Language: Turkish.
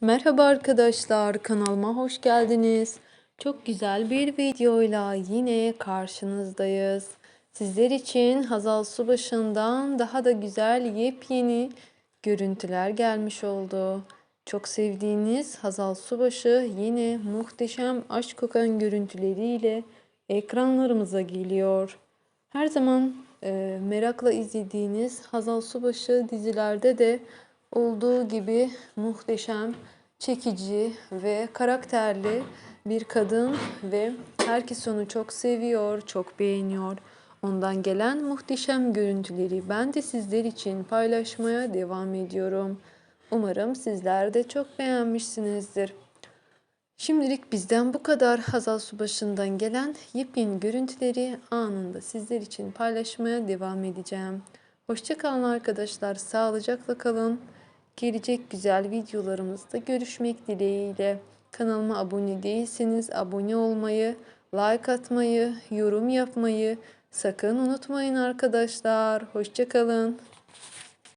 Merhaba arkadaşlar, kanalıma hoş geldiniz. Çok güzel bir videoyla yine karşınızdayız. Sizler için Hazal Subaşı'ndan daha da güzel yepyeni görüntüler gelmiş oldu. Çok sevdiğiniz Hazal Subaşı yine muhteşem aşk kokan görüntüleriyle ekranlarımıza geliyor. Her zaman e, merakla izlediğiniz Hazal Subaşı dizilerde de olduğu gibi muhteşem, çekici ve karakterli bir kadın ve herkes onu çok seviyor, çok beğeniyor. Ondan gelen muhteşem görüntüleri ben de sizler için paylaşmaya devam ediyorum. Umarım sizler de çok beğenmişsinizdir. Şimdilik bizden bu kadar Hazal Subaşı'ndan gelen yepyeni görüntüleri anında sizler için paylaşmaya devam edeceğim. Hoşçakalın arkadaşlar, sağlıcakla kalın. Gelecek güzel videolarımızda görüşmek dileğiyle. Kanalıma abone değilseniz abone olmayı, like atmayı, yorum yapmayı sakın unutmayın arkadaşlar. Hoşçakalın.